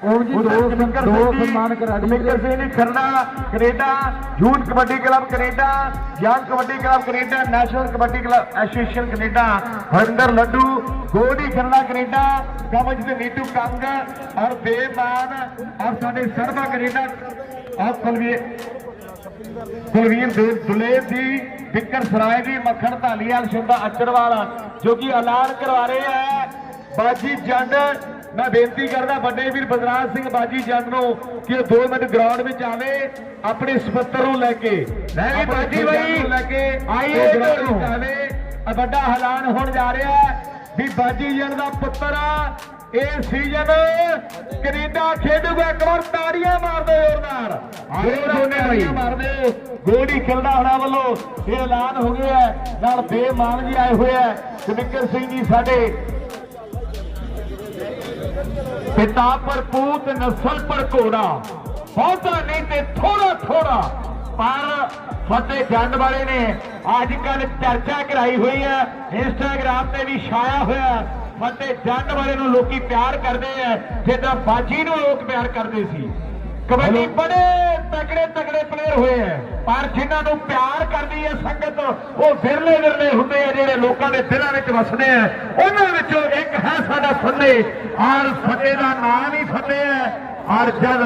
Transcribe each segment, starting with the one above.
ਉਹ ਜੀ ਦੋ ਦੋ ਸਨਮਾਨ Karari Mikkar Singh ji Kharna Canada youth kabaddi club Canada young kabaddi club Canada national kabaddi club association Canada Harinder Laddu Godi Kharna Canada ਕਵਜ ਤੇ ਨੀਟੂ ਕੰਗ ਔਰ ਬੇਮਾਨ ਔਰ ਸਾਡੇ ਸਰਬਾ ਕੈਨੇਡਾ ਔਰ ਕੁਲਵੀਰ ਕੁਲਵੀਰ ਦੁ- ਦੁਲੇਰ ਜੀ ਵਿਕਰ ਸਰਾਏ ਜੀ ਮੱਖਣ ਧਾਲੀਵਾਲ ਸ਼ੁੰਦਾ ਅਚਰਵਾਲ ਜੋ ਕਿ ਐਲਾਨ ਕਰਵਾ ਰਹੇ ਹੈ ਬਾਜੀ ਜੰਡ ਮੈਂ ਬੇਨਤੀ ਕਰਦਾ ਵੱਡੇ ਵੀਰ ਬਦਰਾਜ ਸਿੰਘ ਬਾਜੀ ਜੰਡ ਨੂੰ ਕਿ ਉਹ 2 ਮਿੰਟ ਗਰਾਊਂਡ ਵਿੱਚ ਆਵੇ ਆਪਣੇ ਸਪੱਤਰ ਨੂੰ ਲੈ ਕੇ। ਲੈ ਵੀ ਬਾਜੀ ਬਾਈ ਲੈ ਕੇ ਆਈਏ ਗਰਾਊਂਡ ਵਿੱਚ ਆਵੇ। ਆ ਵੱਡਾ ਐਲਾਨ ਹੋਣ ਜਾ ਰਿਹਾ ਹੈ ਵੀ ਬਾਜੀ ਜੰਡ ਦਾ ਪੁੱਤਰ ਇਹ ਸੀਜ਼ਨ ਕੈਨੇਡਾ ਖੇਡੂਗਾ ਇੱਕ ਵਾਰ ਤਾੜੀਆਂ ਮਾਰ ਦਿਓ ਜ਼ੋਰਦਾਰ। ਦੋਨੇ ਬਾਈ। ਤਾੜੀਆਂ ਮਾਰ ਦਿਓ। ਗੋਡੀ ਖਿਲਦਾ ਹੋਣਾ ਵੱਲੋਂ। ਇਹ ਐਲਾਨ ਹੋ ਗਿਆ। ਨਾਲ ਬੇਮਾਨ ਜੀ ਆਏ ਹੋਏ ਆ ਜਮਿੱਕਰ ਸਿੰਘ ਜੀ ਸਾਡੇ ਪਿਤਾ ਪਰ ਪੂਤ ਨਸਲ ਪਰ ਘੋੜਾ। ਬਹੁਤਾ ਨਹੀਂ ਤੇ ਥੋੜਾ ਥੋੜਾ। ਪਰ ਫਤਿਹ ਜੰਡ ਵਾਲੇ ਨੇ ਅੱਜ ਕੱਲ ਚਰਚਾ ਕਰਾਈ ਹੋਈ ਹੈ। ਇੰਸਟਾਗ੍ਰਾਮ ਤੇ ਵੀ ਛਾਇਆ ਹੋਇਆ ਫਤਿਹ ਜੰਡ ਵਾਲੇ ਨੂੰ ਲੋਕੀ ਪਿਆਰ ਕਰਦੇ ਆ ਜਿੱਦਾਂ ਬਾਜੀ ਨੂੰ ਲੋਕ ਪਿਆਰ ਕਰਦੇ ਸੀ। ਕਬੱਡੀ ਬੜੇ ਤਕੜੇ ਤਕੜੇ ਪਲੇਅਰ ਹੋਏ ਆ। ਪਰ ਜਿਨ੍ਹਾਂ ਨੂੰ ਪਿਆਰ ਕਰਦੀ ਹੈ ਸੰਗਤ, ਉਹ ਵਿਰਲੇ ਵਿਰਲੇ ਹੁੰਦੇ ਆ ਜਿਹੜੇ ਲੋਕਾਂ ਦੇ ਦਿਲਾਂ ਵਿੱਚ ਵਸਦੇ ਆ। ਉਹਨਾਂ ਵਿੱਚੋਂ ਇੱਕ ਹੈ ਸਾਡਾ ਫਤਿਹ। ਔਰ ਫਤਿਹ ਦਾ ਨਾਮ ਹੀ ਫਤਿਹ ਹੈ। ਔਰ ਜਦ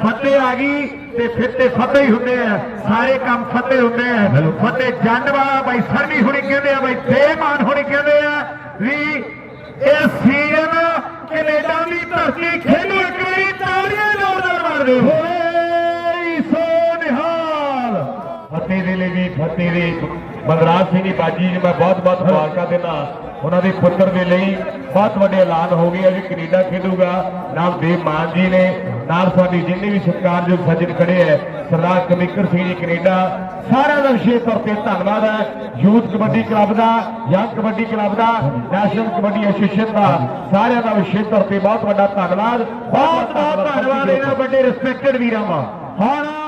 ਫਤਿਹ ਆ ਗਈ ਤੇ ਫਿਰ ਤੇ ਫਤਿਹ ਹੀ ਹੁੰਦੇ ਆ। ਸਾਰੇ ਕੰਮ ਫਤਿਹ ਹੁੰਦੇ ਆ। ਫਤਿਹ ਜੰਡ ਵਾਲਾ ਬਾਈ ਸਰਨੀ ਹੁਣੀ ਕਹਿੰਦੇ ਆ, ਬਾਈ ਬੇਮਾਨ ਹੁਣੀ ਕਹਿੰਦੇ ਆ ਵੀ ਇਹ ਸੀਜ਼ਨ ਕੈਨੇਡਾ ਦੀ ਧਰਤੀ ਲਈ ਵੀ ਫਤਿਹ ਸਿੰਘ ਦੀ ਬਾਜੀ ਨੂੰ ਮੈਂ ਬਹੁਤ ਬਹੁਤ ਮੁਬਾਰਕਾਂ ਦਿੰਦਾ। ਉਹਨਾਂ ਦੇ ਪੁੱਤਰ ਦੇ ਲਈ ਬਹੁਤ ਵੱਡੇ ਐਲਾਨ ਹੋ ਗਏ। ਆ ਕੈਨੇਡਾ ਖੇਡੂਗਾ। ਨਾਲ ਦੇਵ ਮਾਨ ਜੀ ਨੇ, ਨਾਲ ਸਾਡੀ ਜਿੰਨੇ ਵੀ ਸਤਿਕਾਰਯੋਗ ਸੱਜਣ ਖੜੇ ਹੈ ਸਰਦਾਰ ਕਮਿਕਰ ਸਿੰਘ ਜੀ ਕੈਨੇਡਾ, ਸਾਰਿਆਂ ਦਾ ਵਿਸ਼ੇਸ਼ ਤੌਰ ਤੇ ਧੰਨਵਾਦ ਹੈ ਯੂਥ ਕਬੱਡੀ ਕਲੱਬ ਦਾ, ਯੰਗ ਕਬੱਡੀ ਕਲੱਬ ਦਾ, ਨੈਸ਼ਨਲ ਕਬੱਡੀ ਐਸੋਸੀਏਸ਼ਨ ਦਾ, ਸਾਰਿਆਂ ਦਾ ਵਿਸ਼ੇਸ਼ ਤੌਰ ਤੇ ਬਹੁਤ ਵੱਡਾ ਧੰਨਵਾਦ। ਬਹੁਤ ਬਹੁਤ ਧੰਨਵਾਦ ਇਹਨਾਂ ਵੱਡੇ ਰਿਸਪੈਕਟਡ ਵੀਰਾਂ ਦਾ। ਹੁਣ